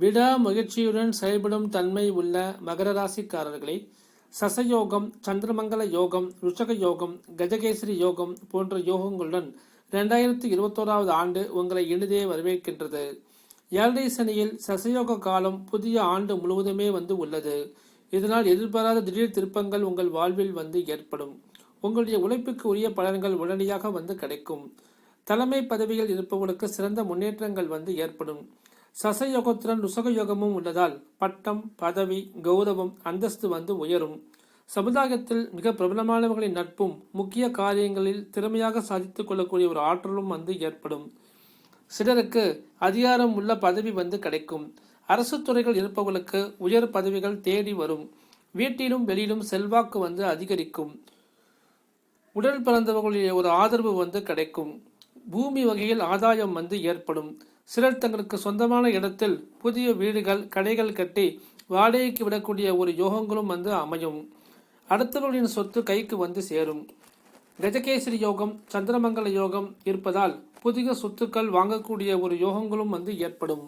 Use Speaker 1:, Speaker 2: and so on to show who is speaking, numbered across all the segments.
Speaker 1: விடா முயற்சியுடன் செயல்படும் தன்மை உள்ள மகர ராசிக்காரர்களை சசயோகம் சந்திரமங்கல யோகம் ருஷக யோகம் கஜகேசரி யோகம் போன்ற யோகங்களுடன் இரண்டாயிரத்தி இருபத்தோராவது ஆண்டு உங்களை இனிதே வரவேற்கின்றது. ஏழரை சனியில் சசயோக காலம் புதிய ஆண்டு முழுவதுமே வந்து உள்ளது. இதனால் எதிர்பாராத திடீர் திருப்பங்கள் உங்கள் வாழ்வில் வந்து ஏற்படும். உங்களுடைய உழைப்புக்கு உரிய பலன்கள் உடனடியாக வந்து கிடைக்கும். தலைமை பதவியில் இருப்பவர்களுக்கு சிறந்த முன்னேற்றங்கள் வந்து ஏற்படும். சசயோகத்துடன் ருசக யோகமும் உள்ளதால் பட்டம் பதவி கௌரவம் அந்தஸ்து வந்து உயரும். சமுதாயத்தில் மிக பிரபலமானவர்களின் நட்பும் முக்கிய காரியங்களில் திறமையாக சாதித்துக் கொள்ளக்கூடிய ஒரு ஆற்றலும் வந்து ஏற்படும். சிலருக்கு அதிகாரம் உள்ள பதவி வந்து கிடைக்கும். அரசு துறைகள் இருப்பவர்களுக்கு உயர் பதவிகள் தேடி வரும். வீட்டிலும் வெளியிலும் செல்வாக்கு வந்து அதிகரிக்கும். உடல் பிறந்தவர்களுடைய ஒரு ஆதரவு வந்து கிடைக்கும். பூமி வகையில் ஆதாயம் வந்து ஏற்படும். சிலர் தங்களுக்கு சொந்தமான இடத்தில் புதிய வீடுகள் கடைகள் கட்டி வாடகைக்கு விடக்கூடிய ஒரு யோகங்களும் வந்து அமையும். அடுத்தவர்களின் சொத்து கைக்கு வந்து சேரும். கஜகேசரி யோகம் சந்திரமங்கல யோகம் இருப்பதால் புதிய சொத்துக்கள் வாங்கக்கூடிய ஒரு யோகங்களும் வந்து ஏற்படும்.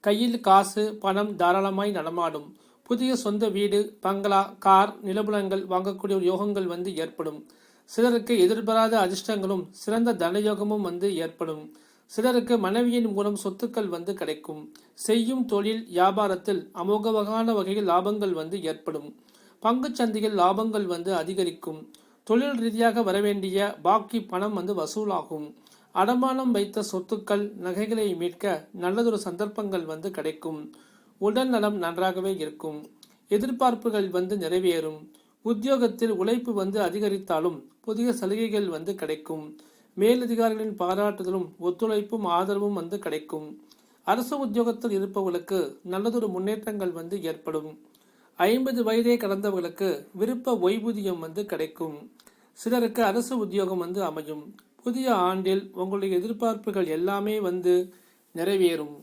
Speaker 1: கையில் காசு பணம் தாராளமாய் நடமாடும். புதிய சொந்த வீடு பங்களா கார் நிலபுலங்கள் வாங்கக்கூடிய ஒரு யோகங்கள் வந்து ஏற்படும். சிலருக்கு எதிர்பாராத அதிர்ஷ்டங்களும் சிறந்த தனயோகமும் வந்து ஏற்படும். சிலருக்கு மனைவியின் மூலம் சொத்துக்கள் வந்து கிடைக்கும். செய்யும் தொழில் வியாபாரத்தில் அமோக வகையில் லாபங்கள் வந்து ஏற்படும். பங்குச் சந்தையில் லாபங்கள் வந்து அதிகரிக்கும். தொழில் ரீதியாக வரவேண்டிய பாக்கி பணம் வந்து வசூலாகும். அடமானம் வைத்த சொத்துக்கள் நகைகளை மீட்க நல்லதொரு சந்தர்ப்பங்கள் வந்து கிடைக்கும். உடல் நலம் நன்றாகவே இருக்கும். எதிர்பார்ப்புகள் வந்து நிறைவேறும். உத்தியோகத்தில் உழைப்பு வந்து அதிகரித்தாலும் புதிய சலுகைகள் வந்து கிடைக்கும். மேலதிகாரிகளின் பாராட்டுதலும் ஒத்துழைப்பும் ஆதரவும் வந்து கிடைக்கும். அரசு உத்தியோகத்தில் இருப்பவர்களுக்கு நல்லதொரு முன்னேற்றங்கள் வந்து ஏற்படும். ஐம்பது வயதே கடந்தவர்களுக்கு விருப்ப ஓய்வூதியம் வந்து கிடைக்கும். சிலருக்கு அரசு உத்தியோகம் வந்து அமையும். புதிய ஆண்டில் உங்களுடைய எதிர்பார்ப்புகள் எல்லாமே வந்து நிறைவேறும்.